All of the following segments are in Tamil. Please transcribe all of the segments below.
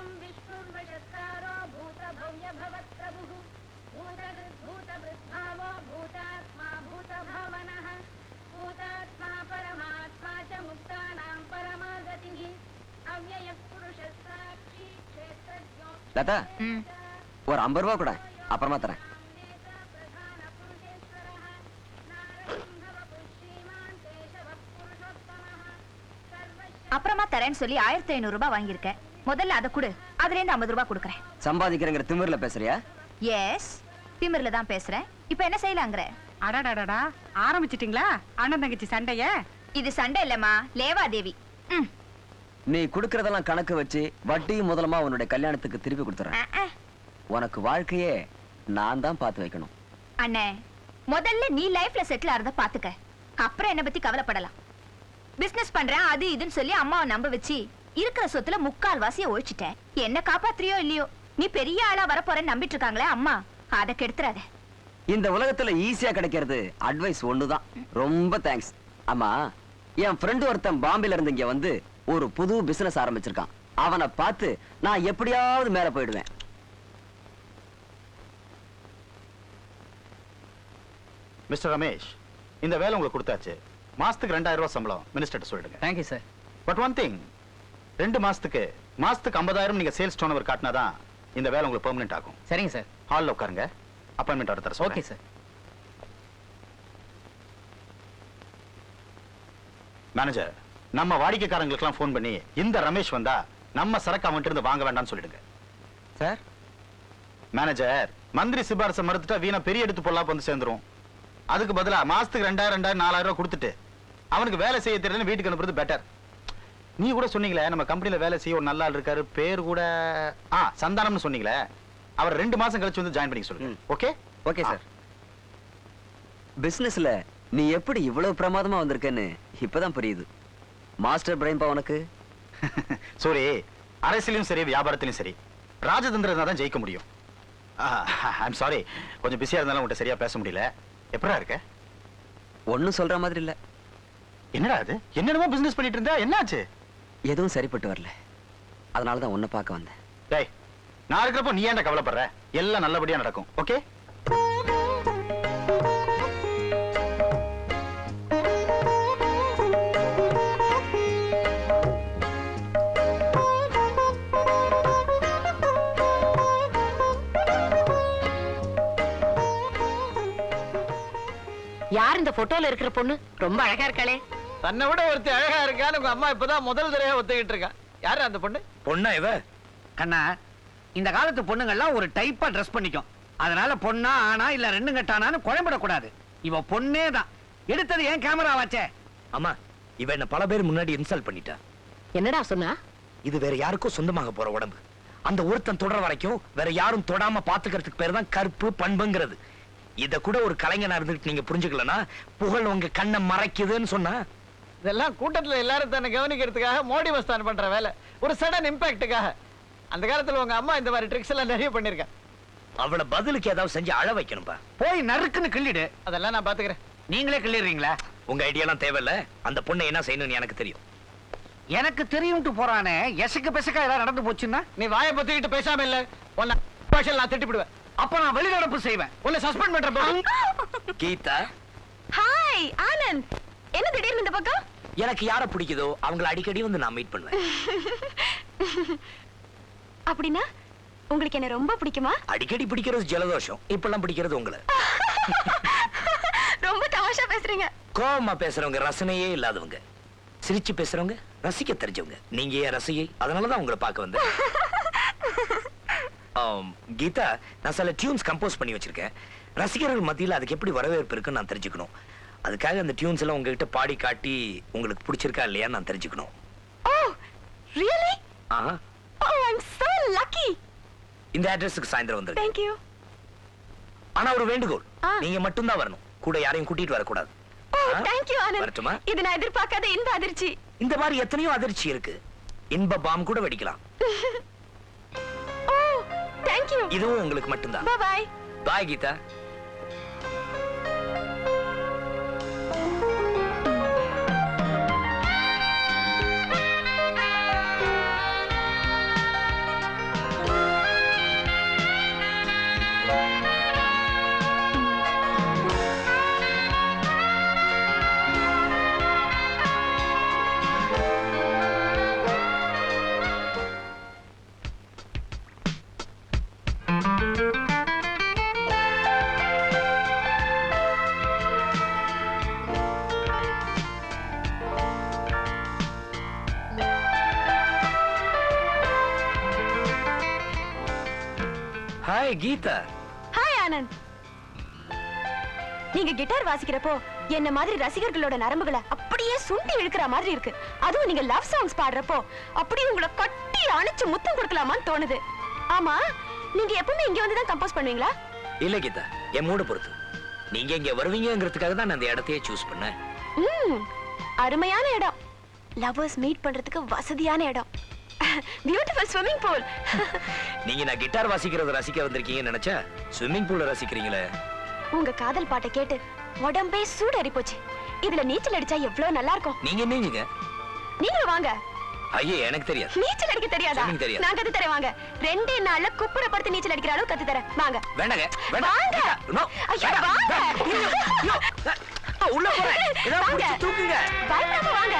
भूतं विष्णुर्वशत्कारो भूतभव्यभवत्प्रभुः भूतकृद्भूतवृद्भावो भूतात्मा भूतभावनः भूतात्मा परमात्मा च मुक्तानां परमागतिः अव्ययः पुरुषः साक्षी क्षेत्रज्ञो லதா ஒரு ஐம்பது ரூபா கூட அப்புறமா தரேன் नेता प्रधानपुरुषेश्वरः नारसिंहवपुः श्रीमान् केशवः पुरुषोत्तमः सर्वस्य அப்புறமா தரேன்னு சொல்லி ஆயிரத்தி ஐநூறு ரூபாய் வாங்கியிருக்கேன் முதல்ல அதை கொடு. அதுல இருந்து ஐம்பது ரூபாய் கொடுக்குறேன். சம்பாதிக்கிறேங்கிற திமிர்ல பேசுறியா? எஸ் திமிர்ல தான் பேசுறேன். இப்போ என்ன செய்யலாங்கிற? அடடடடா ஆரம்பிச்சிட்டீங்களா? அண்ணன் தங்கச்சி சண்டைய? இது சண்டை இல்லம்மா லேவாதேவி. நீ கொடுக்கறதெல்லாம் கணக்கு வச்சு வட்டி முதலமா உன்னுடைய கல்யாணத்துக்கு திருப்பி கொடுத்துறேன். உனக்கு வாழ்க்கையே நான் தான் பார்த்து வைக்கணும். அண்ணே முதல்ல நீ லைஃப்ல செட்டில் ஆறத பாத்துக்க அப்புறம் என்ன பத்தி கவலைப்படலாம். பிசினஸ் பண்றேன் அது இதுன்னு சொல்லி அம்மாவை நம்ப வச்சு இருக்கிற சொத்துல முக்கால் வாசிய ஒழிச்சிட்டேன் என்ன காப்பாத்துறியோ இல்லையோ? நீ பெரிய ஆளா வரப்போறேன்னு நம்பிட்டு இருக்காங்களே அம்மா. அதை கெடுத்துறாத. இந்த உலகத்துல ஈஸியா கிடைக்கிறது அட்வைஸ் ஒண்ணுதான். ரொம்ப தேங்க்ஸ் அம்மா என் ஃப்ரெண்டு ஒருத்தன் பாம்பேல இருந்து இங்க வந்து ஒரு புது பிசினஸ் ஆரம்பிச்சிருக்கான். அவனை பார்த்து நான் எப்படியாவது மேல போயிடுவேன். மிஸ்டர் ரமேஷ் இந்த வேலை உங்களுக்கு கொடுத்தாச்சு. மாசத்துக்கு ரெண்டாயிரம் ரூபாய் சம்பளம். மினிஸ்டர் சொல்லிடுங்க. Thank you sir but one thing ரெண்டு மாசத்துக்கு மாசத்துக்கு ஐம்பதாயிரம் நீங்க சேல்ஸ் டோன் ஓவர் காட்டினாதான் இந்த வேலை உங்களுக்கு பெர்மனெண்ட் ஆகும். சரிங்க சார். ஹாலில் உட்காருங்க. அப்பாயின்மெண்ட் வர தர ஓகே சார். மேனேஜர் நம்ம வாடிக்கைக்காரங்களுக்கெல்லாம் ஃபோன் பண்ணி இந்த ரமேஷ் வந்தா நம்ம சரக்கு அவன்கிட்ட இருந்து வாங்க வேண்டாம்னு சொல்லிடுங்க. சார்? மேனேஜர் மந்திரி சிபாரிசை மறுத்துட்டா வீணா பெரிய எடுத்து பொல்லாப்ப வந்து சேர்ந்துரும். அதுக்கு பதிலா மாசத்துக்கு ரெண்டாயிரம் ரெண்டாயிரம் நாலாயிரம் ரூபாய் கொடுத்துட்டு அவனுக்கு வேலை செய்ய தெரியலன்னு வீட்டுக்கு அனுப்புறது பெட்டர் நீ கூட சொன்னீங்களே நம்ம கம்பெனில வேலை செய்ய ஒரு நல்ல ஆள் இருக்காரு பேர் கூட ஆ சந்தானம்னு சொன்னீங்களே அவர் ரெண்டு மாசம் கழிச்சு வந்து ஜாயின் பண்ணி சொல்லுங்க. ஓகே ஓகே சார் பிசினஸ்ல நீ எப்படி இவ்வளவு பிரமாதமா வந்திருக்கேன்னு இப்பதான் புரியுது. மாஸ்டர் பிரைன்பா உனக்கு? சூரி அரசியலையும் சரி வியாபாரத்திலும் சரி. ராஜதந்திரம் தான் ஜெயிக்க முடியும். ஐம் சாரி கொஞ்சம் பிஸியா இருந்தாலும் உன்கிட்ட சரியா பேச முடியல. எப்படா இருக்க? ஒண்ணும் சொல்ற மாதிரி இல்ல. என்னடா அது? என்னென்னமோ பிசினஸ் பண்ணிட்டு இருந்தா என்னாச்சு? எதுவும் சரிப்பட்டு வரல. அதனால தான் உன்னை பார்க்க வந்தேன். டேய் நான் இருக்கிறப்போ நீ ஏன்டா கவலைப்படுற? எல்லாம் நல்லபடியா நடக்கும். ஓகே? யார் இந்த போட்டோல இருக்கிற பொண்ணு? ரொம்ப அழகா இருக்காளே. தன்னை விட ஒருத்தி அழகா இருக்கான்னு உங்க அம்மா இப்பதான் முதல் தடவையா ஒத்துக்கிட்டு இருக்கா. யாரு அந்த பொண்ணு? பொண்ணா இவ? கண்ணா இந்த காலத்து பொண்ணுங்கள்லாம் ஒரு டைப்பா ட்ரெஸ் பண்ணிக்கும். அதனால பொண்ணா ஆனா இல்ல ரெண்டு கட்டானான்னு குழம்பிடக்கூடாது. இவ பொண்ணே தான். எடுத்தது ஏன் கேமரா வாச்சே? அம்மா இவ என்ன பல பேர் முன்னாடி இன்சல்ட் பண்ணிட்டா. என்னடா சொன்னா? இது வேற யாருக்கும் சொந்தமாக போற உடம்பு. அந்த ஒருத்தன் தொடர வரைக்கும் வேற யாரும் தொடாம பாத்துக்கிறதுக்கு பேர் தான் கற்பு பண்புங்கிறது. இத கூட ஒரு கலைஞனா இருந்துட்டு நீங்க புரிஞ்சுக்கலனா புகழ் உங்க கண்ணை மறைக்குதுன்னு சொன்னா இதெல்லாம் கூட்டத்துல எல்லாரும் தன்னை கவனிக்கிறதுக்காக மோடி மஸ்தான் பண்ற வேலை. ஒரு சடன் இம்பாக்டுக்காக அந்த காலத்துல உங்க அம்மா இந்த மாதிரி ட்ரிக்ஸ் எல்லாம் நிறைய பண்ணிருக்கா அவளை பதிலுக்கு ஏதாவது செஞ்சு அழ வைக்கணும்பா. போய் நறுக்குன்னு கிள்ளிடு. அதெல்லாம் நான் பாத்துக்கிறேன். நீங்களே கிள்ளிடுறீங்களா? உங்க ஐடியாலாம் தேவையில்ல. அந்த பொண்ணை என்ன செய்யணும்னு எனக்கு தெரியும். எனக்கு தெரியும்ட்டு போறானே. எசக்கு பெசக்கா ஏதாவது நடந்து போச்சுன்னா? நீ வாயை பத்திக்கிட்டு பேசாம இல்ல. உன்னை நான் திட்டிப்பிடுவேன் அப்ப நான் வெளிநடப்பு செய்வேன். உன்னை சஸ்பெண்ட் பண்றேன். கீதா. ஹாய் ஆனந்த். என்ன திடீர்னு இந்த பக்கம்? எனக்கு யார பிடிக்குதோ அவங்கள அடிக்கடி வந்து நான் மீட் பண்ணுவேன். அப்படின்னா உங்களுக்கு என்ன ரொம்ப பிடிக்குமா? அடிக்கடி பிடிக்கிறது ஜலதோஷம். இப்பெல்லாம் பிடிக்கிறது உங்களை. ரொம்ப தமாஷா பேசுறீங்க. கோவமா பேசுறவங்க ரசனையே இல்லாதவங்க. சிரிச்சு பேசுறவங்க ரசிக்க தெரிஞ்சவங்க. நீங்க ஏன் ரசிகை? அதனாலதான் உங்களை பார்க்க வந்தேன். கீதா நான் சில டியூன்ஸ் கம்போஸ் பண்ணி வச்சிருக்கேன். ரசிகர்கள் மத்தியில் அதுக்கு எப்படி வரவேற்பு இருக்குன்னு நான் தெரிஞ்சுக்கணும். அதுக்காக அந்த டியூன்ஸ் எல்லாம் உங்ககிட்ட பாடி காட்டி உங்களுக்கு பிடிச்சிருக்கா இல்லையான்னு நான் தெரிஞ்சுக்கணும். ஓ ரியலி ஆஹா. Oh I am so lucky இந்த அட்ரஸுக்கு சாயந்தரம் வந்துருங்க. தேங்க் யூ ஆனா ஒரு வேண்டுகோள். ஆ. நீங்க மட்டும்தான் வரணும். கூட யாரையும் கூட்டிட்டு வரக்கூடாது. ஓ ஆ? யூ ஆனந்த் வரட்டுமா? இது நான் எதிர்பார்க்காத இந்த அதிர்ச்சி. இந்த மாதிரி எத்தனையோ அதிர்ச்சி இருக்கு. இன்ப பாம் கூட வெடிக்கலாம். ஓ தேங்க் யூ இதுவும் உங்களுக்கு மட்டும்தான். Bye bye Geetha. Hi Geetha hi Anand நீங்க கிட்டார் வாசிக்கிறப்போ என்ன மாதிரி ரசிகர்களோட நரம்புகளை அப்படியே சுண்டி இழுக்கிற மாதிரி இருக்கு. அதுவும் நீங்க லவ் சாங்ஸ் பாடுறப்போ அப்படியே உங்களை கட்டி அணைச்சு முத்தம் கொடுக்கலாமான்னு தோணுது. ஆமா நீங்க எப்பவுமே இங்க வந்து தான் கம்போஸ் பண்ணுவீங்களா? இல்ல கீதா என் மூட பொறுத்து. நீங்க இங்க வருவீங்கங்கிறதுக்காக தான் நான் அந்த இடத்தையே சூஸ் பண்ணேன். ம் அருமையான இடம். லவர்ஸ் மீட் பண்றதுக்கு வசதியான இடம். பியூட்டிஃபுல் ஸ்விம்மிங் பூல் நீங்க நான் கிட்டார் வாசிக்கிறத ரசிக்க வந்திருக்கீங்கன்னு நினைச்சா ஸ்விம்மிங் பூல ரசிக்கிறீங்களே? உங்க காதல் பாட்டை கேட்டு உடம்பே சூடறி போச்சு இதுல நீச்சல் அடிச்சா எவ்வளவு நல்லா இருக்கும். நீங்க என்னங்க? நீங்களும் வாங்க. ஐயோ எனக்கு தெரியாது. நீச்சல் அடிக்க தெரியாதா? எனக்கு தெரியாது. நான் கத்து தரேன் வாங்க. ரெண்டே நாள்ல குப்புற படுத்து நீச்சல் அடிக்கிற அளவு கத்து தரேன். வாங்க. வேண்டாங்க வாங்க. ஐயோ, வாங்க. உள்ள போறேன். வாங்க. பிடிச்சு தூக்குங்க. பயப்படாம வாங்க.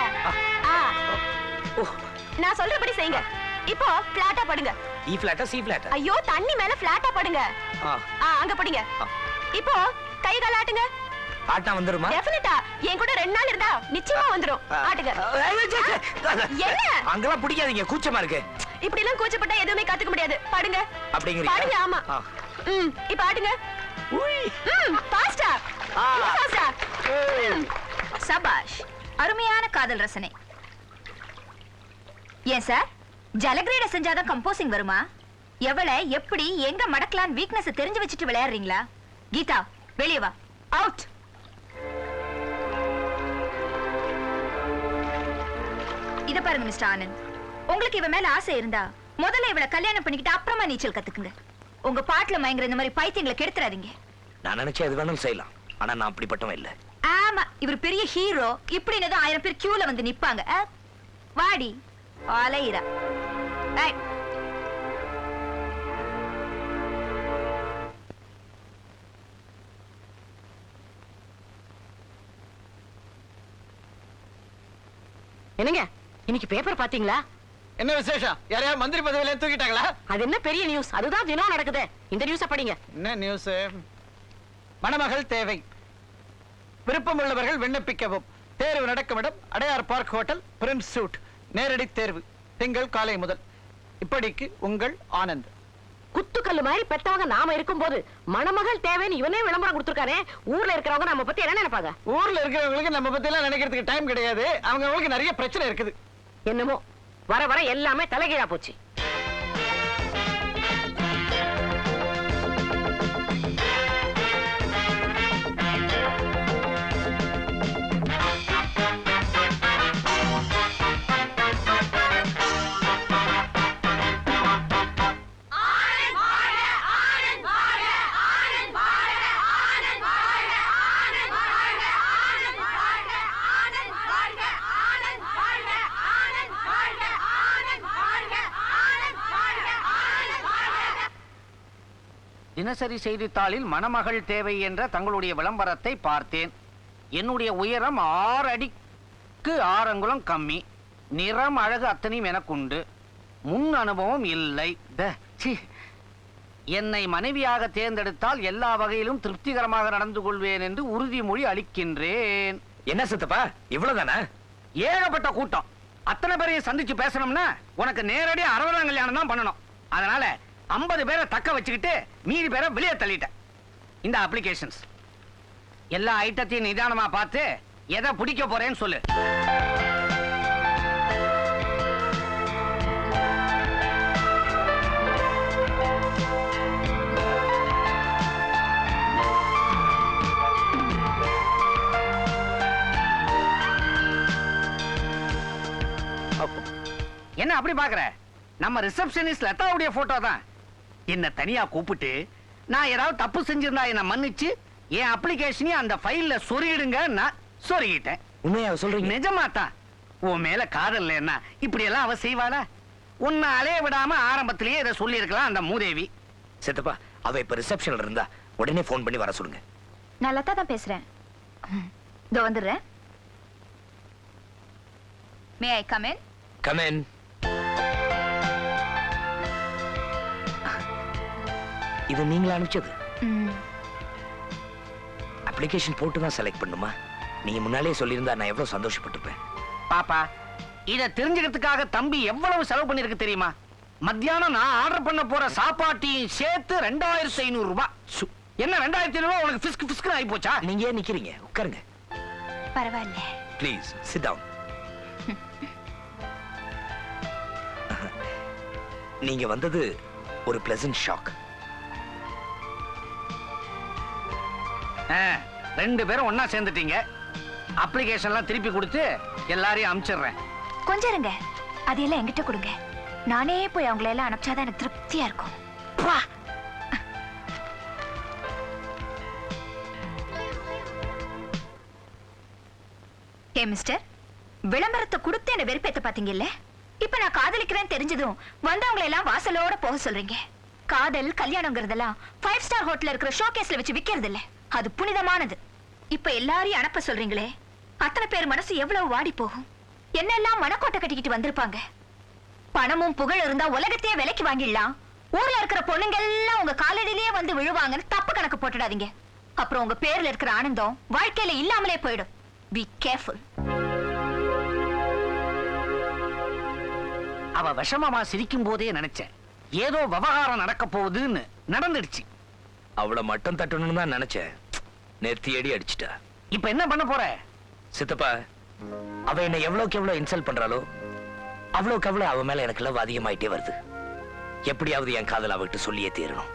நான் சொல்றபடி செய்யுங்க. இப்போ பிளாட்டா படுங்க. இ பிளாட்டா சி பிளாட்டா ஐயோ தண்ணி மேல பிளாட்டா படுங்க. ஆ. அங்க படுங்க. இப்போ கை கால் ஆட்டுங்க ஆட்டா வந்துருமா? டெஃபினட்டா என் கூட ரெண்டு நாள் இருந்தா நிச்சயமா வந்துரும். ஆட்டுங்க என்ன? அங்கெல்லாம் பிடிக்காதீங்க கூச்சமா இருக்கு. இப்படி எல்லாம் கூச்சப்பட்டா எதுவுமே கத்துக்க முடியாது. படுங்க. அப்படிங்கிறீங்க? பாடுங்க ஆமா. ம் இப்ப ஆட்டுங்க. ம் ஃபாஸ்டா ஆ. ஃபாஸ்டா சபாஷ் அருமையான காதல் ரசனை. ஏன் சார்? ஜலகிரீட செஞ்சாதான் கம்போசிங் வருமா? எவளை எப்படி எங்க மடக்கலான்னு வீக்னஸ் தெரிஞ்சு வச்சுட்டு விளையாடுறீங்களா? கீதா வெளியே வா. அவுட் இத பாருங்க மிஸ்டர் ஆனந்த். உங்களுக்கு இவ மேல ஆசை இருந்தா முதல்ல இவளை கல்யாணம் பண்ணிக்கிட்டு அப்புறமா நீச்சல் கத்துக்குங்க. உங்க பாட்டுல மயங்குற இந்த மாதிரி பைத்தியங்களை கெடுத்துறாதீங்க. நான் நினைச்சா எது வேணாலும் செய்யலாம். ஆனா நான் அப்படிப்பட்டவன் இல்ல. ஆமா இவர் பெரிய ஹீரோ. இப்படின்னு ஆயிரம் பேர் கியூல வந்து நிப்பாங்க. வாடி அலையிரா ஏய், என்னங்க? இன்னைக்கு பேப்பர் பாத்தீங்களா என்ன விசேஷம்? யாரையா மந்திரி பதவியில தூக்கிட்டாங்களா? அது என்ன பெரிய நியூஸ் அதுதான் தினம் நடக்குது. இந்த நியூஸ படிங்க. என்ன நியூஸ் மணமகள் தேவை. விருப்பமுள்ளவர்கள் விண்ணப்பிக்கவும். தேர்வு நடக்கும் இடம் Adyar park hotel prince suite. நேரடி தேர்வு. திங்கள் காலை முதல். இப்படிக்கு உங்கள் ஆனந்த். குத்துக்கல்லு மாதிரி பெத்தவங்க நாம இருக்கும்போது மணமகள் தேவைன்னு இவனே விளம்பரம் கொடுத்துருக்கானே. ஊர்ல இருக்கிறவங்க நம்ம பத்தி என்ன நினைப்பாங்க? ஊர்ல இருக்கிறவங்களுக்கு நம்ம பத்தி எல்லாம் நினைக்கிறதுக்கு டைம் கிடையாது. அவங்க அவங்களுக்கு நிறைய பிரச்சனை இருக்குது. என்னமோ? வர வர எல்லாமே தலைகீழா போச்சு. தினசரி செய்தித்தாளில் மணமகள் தேவை என்ற தங்களுடைய விளம்பரத்தை பார்த்தேன். என்னுடைய உயரம் ஆறு அடிக்கு ஆறு அங்குலம் கம்மி. நிறம் அழகு அத்தனையும் எனக்குண்டு. முன் அனுபவம் இல்லை. என்னை மனைவியாக தேர்ந்தெடுத்தால் எல்லா வகையிலும் திருப்திகரமாக நடந்து கொள்வேன் என்று உறுதிமொழி அளிக்கின்றேன். என்ன சித்தப்பா? இவ்வளவுதானா? ஏகப்பட்ட கூட்டம். அத்தனை பேரையும் சந்திச்சு பேசணும்னா உனக்கு நேரடியா அறுபதாம் கல்யாணம் தான் பண்ணணும். அதனால ஐம்பது பேரை தக்க வச்சுக்கிட்டு மீதி பேரை வெளியே தள்ளிட்டேன். இந்த அப்ளிகேஷன்ஸ் எல்லா ஐட்டத்தையும் நிதானமா பார்த்து எதை பிடிக்க போறேன்னு சொல்லு. என்ன அப்படி பாக்குற நம்ம ரிசப்ஷனிஸ்ட் லதாவுடைய போட்டோ தான். என்ன தனியா கூப்பிட்டு நான் ஏதாவது தப்பு செஞ்சிருந்தா என்ன மன்னிச்சு என் அப்ளிகேஷனையும் அந்த ஃபைல்ல சொருகிடுங்க நான் சொருகிட்டேன். உண்மையா சொல்றீங்க? நிஜமா தான் உன் மேல காதல் என்ன இப்படி எல்லாம் அவ செய்வாளா? உன்னை அலைய விடாம ஆரம்பத்திலேயே இதை சொல்லி இருக்கலாம் அந்த மூதேவி. சித்தப்பா அவ இப்ப ரிசப்ஷன்ல இருந்தா உடனே ஃபோன் பண்ணி வர சொல்லுங்க. நான் லதா தான் பேசுறேன். இதோ வந்துடுறேன். மே ஐ கம் இன் கமன் இது நீங்களா அனுப்பிச்சது? அப்ளிகேஷன் போட்டு தான் செலக்ட் பண்ணுமா? நீங்க முன்னாலே சொல்லியிருந்தா நான் எவ்வளவு சந்தோஷப்பட்டிருப்பேன். பாப்பா இத தெரிஞ்சுக்கிறதுக்காக தம்பி எவ்வளவு செலவு பண்ணிருக்கு தெரியுமா? மத்தியானம் நான் ஆர்டர் பண்ண போற சாப்பாட்டையும் சேர்த்து ரெண்டாயிரத்தி ஐநூறு ரூபாய் சு. என்ன ரெண்டாயிரத்தி ஐநூறு ரூபாய் உனக்கு பிஸ்கு பிஸ்கு ஆகி போச்சா நீங்க ஏன் நிக்கிறீங்க? உட்காருங்க. பரவாயில்ல. ப்ளீஸ் சிட் டவுன் நீங்க வந்தது ஒரு பிளசன்ட் ஷாக் ரெண்டு பேரும் ஒன்னா சேர்ந்துட்டீங்க. அப்ளிகேஷன்லாம் திருப்பி கொடுத்து எல்லாரையும் அனுப்பிச்சிடுறேன் கொஞ்சம் இருங்க. அதையெல்லாம் என்கிட்ட கொடுங்க. நானே போய் அவங்கள எல்லாம் அனுப்பிச்சாதான் எனக்கு திருப்தியா இருக்கும். ஏ மிஸ்டர் விளம்பரத்தை கொடுத்து என்ன வெறுப்பேத்த பாத்தீங்கல்ல? இப்ப நான் காதலிக்கிறேன் தெரிஞ்சதும் வந்தவங்களை எல்லாம் வாசலோட போக சொல்றீங்க. காதல் கல்யாணங்கிறதெல்லாம் ஃபைவ் ஸ்டார் ஹோட்டல்ல இருக்கிற ஷோகேஸ்ல வச்சு விக்கிறது இல்ல அது புனிதமானது. இப்ப எல்லாரையும் அனுப்ப சொல்றீங்களே அத்தனை பேர் மனசு எவ்வளவு வாடி போகும்? என்னெல்லாம் மனக்கோட்டை கட்டிக்கிட்டு வந்திருப்பாங்க? பணமும் புகழ் இருந்தா உலகத்தையே விலைக்கு வாங்கிடலாம். ஊர்ல இருக்கிற பொண்ணுங்க எல்லாம் உங்க காலடியிலேயே வந்து விழுவாங்கன்னு தப்பு கணக்கு போட்டுடாதீங்க. அப்புறம் உங்க பேர்ல இருக்கிற ஆனந்தம் வாழ்க்கையில இல்லாமலே போயிடும். பி கேர்ஃபுல் அவ விஷமமா சிரிக்கும் போதே நினைச்சேன். ஏதோ விவகாரம் நடக்க போகுதுன்னு நடந்துடுச்சு. அவளை மட்டும் தட்டணும்னு தான் நினைச்சேன். நெத்தி அடி அடிச்சிட்டா. இப்ப என்ன பண்ண போற? சித்தப்பா அவ என்ன எவ்வளவுக்கு எவ்வளவு இன்சல்ட் பண்றாளோ அவ்வளவுக்கு அவ்வளவு அவ மேல எனக்கு லவ் அதிகமாயிட்டே வருது. எப்படியாவது என் காதல் அவகிட்ட சொல்லியே தீரணும்.